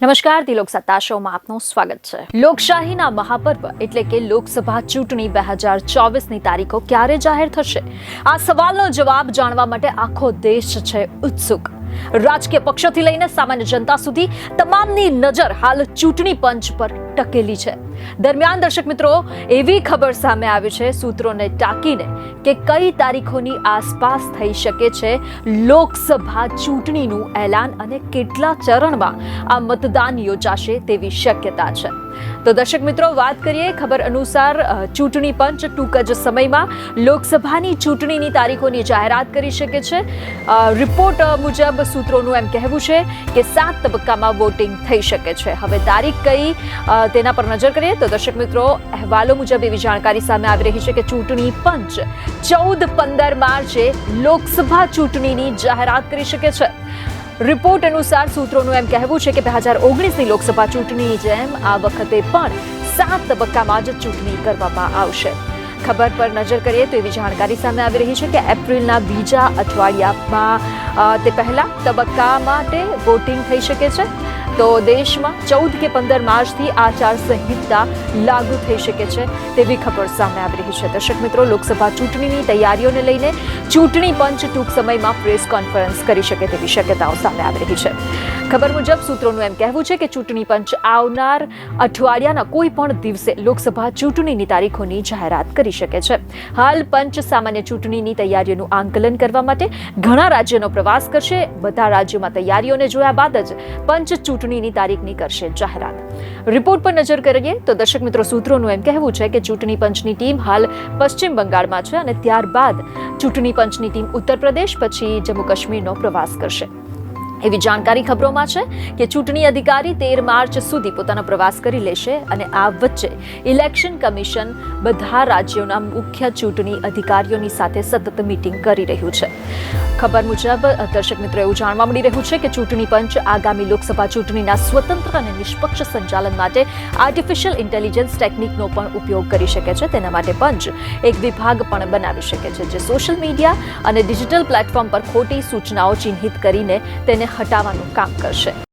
નમસ્કાર, તિલોક સત્તા શોમાં આપનું સ્વાગત છે. લોકશાહીના મહાપર્વ એટલે કે લોકસભા ચૂંટણી બે હજાર ચોવીસની તારીખો ક્યારે જાહેર થશે? આ સવાલનો જવાબ જાણવા માટે આખો દેશ છે ઉત્સુક. રાજકીય પક્ષોથી લઈને સામાન્ય જનતા સુધી તમામની નજર હાલ ચૂંટણી પંચ પર ટકેલી છે. દરમિયાન દર્શક મિત્રો, એવી ખબર સામે આવી છે સૂત્રોને ટાંકીને કે કઈ તારીખોની આસપાસ થઈ શકે છે લોકસભા ચૂંટણીનું એલાન અને કેટલા ચરણમાં આ મતદાન યોજાશે તેવી શક્યતા છે. તો દર્શક મિત્રો, વાત કરીએ ખબર અનુસાર ચૂંટણી પંચ ટૂંક જ સમયમાં લોકસભાની ચૂંટણીની તારીખોની જાહેરાત કરી શકે છે. રિપોર્ટ મુજબ સૂત્રોનું એમ કહેવું છે કે સાત તબક્કામાં વોટિંગ થઈ શકે છે. હવે તારીખ કઈ તેના પર નજર કરીએ તો દર્શક મિત્રો, અહેવાલો મુજબ એવી જાણકારી સામે આવી રહી છે કે ચૂંટણી પંચ ચૌદ પંદર માર્ચે લોકસભા ચૂંટણીની જાહેરાત કરી શકે છે. રિપોર્ટ અનુસાર સૂત્રોનું એમ કહેવું છે કે બે હજાર ઓગણીસની લોકસભા ચૂંટણીની જેમ આ વખતે પણ સાત તબક્કામાં જ ચૂંટણી કરવામાં આવશે. ખબર પર નજર કરીએ તો એવી જાણકારી સામે આવી રહી છે કે એપ્રિલના બીજા અઠવાડિયામાં તે પહેલા તબક્કા માટે વોટિંગ થઈ શકે છે. તો દેશમાં ચૌદ કે પંદર માર્ચથી આચારસંહિતા લાગુ થઈ શકે છે તેવી ખબર સામે આવી રહી છે. દર્શક મિત્રો, લોકસભા ચૂંટણીની તૈયારીઓને લઈને ચૂંટણી પંચ ટૂંક સમયમાં પ્રેસ કોન્ફરન્સ કરી શકે તેવી શક્યતાઓ સામે આવી રહી છે. ખબર મુજબ સૂત્રોનું એમ કહેવું છે કે ચૂંટણી પંચ આવનાર અઠવાડિયાના કોઈ પણ દિવસે લોકસભા ચૂંટણીની તારીખોની જાહેરાત કરી શકે છે. હાલ પંચ સામાન્ય ચૂંટણીની તૈયારીઓનું આંકલન કરવા માટે ઘણા રાજ્યોનો પ્રવાસ કરશે. બધા રાજ્યોમાં તૈયારીઓને જોયા બાદ જ પંચ ચૂંટણીની તારીખની કરશે જાહેરાત. રિપોર્ટ પર નજર કરીએ તો દર્શક મિત્રો સૂત્રોનું એમ કહેવું છે કે ચૂંટણી પંચની ટીમ હાલ પશ્ચિમ બંગાળમાં છે અને ત્યારબાદ ચૂંટણી પંચની ટીમ ઉત્તર પ્રદેશ પછી જમ્મુ કાશ્મીરનો પ્રવાસ કરશે. એવી જાણકારી ખબરોમાં છે કે ચૂંટણી અધિકારી તેર માર્ચ સુધી પોતાનો પ્રવાસ કરી લેશે અને આ વચ્ચે ઇલેક્શન કમિશન બધા રાજ્યોના મુખ્ય ચૂંટણી અધિકારીઓની સાથે સતત મીટિંગ કરી રહ્યું છે. ખબર મુજબ, દર્શક મિત્રો એવું જાણવા મળી રહ્યું છે કે ચૂંટણી પંચ આગામી લોકસભા ચૂંટણીના સ્વતંત્ર અને નિષ્પક્ષ સંચાલન માટે આર્ટિફિશિયલ ઇન્ટેલિજન્સ ટેકનિકનો પણ ઉપયોગ કરી શકે છે. તેના માટે પંચ એક વિભાગ પણ બનાવી શકે છે, જે સોશિયલ મીડિયા અને ડિજિટલ પ્લેટફોર્મ પર ખોટી સૂચનાઓ ચિહ્નિત કરીને તેને હટાવવાનું કામ કરશે.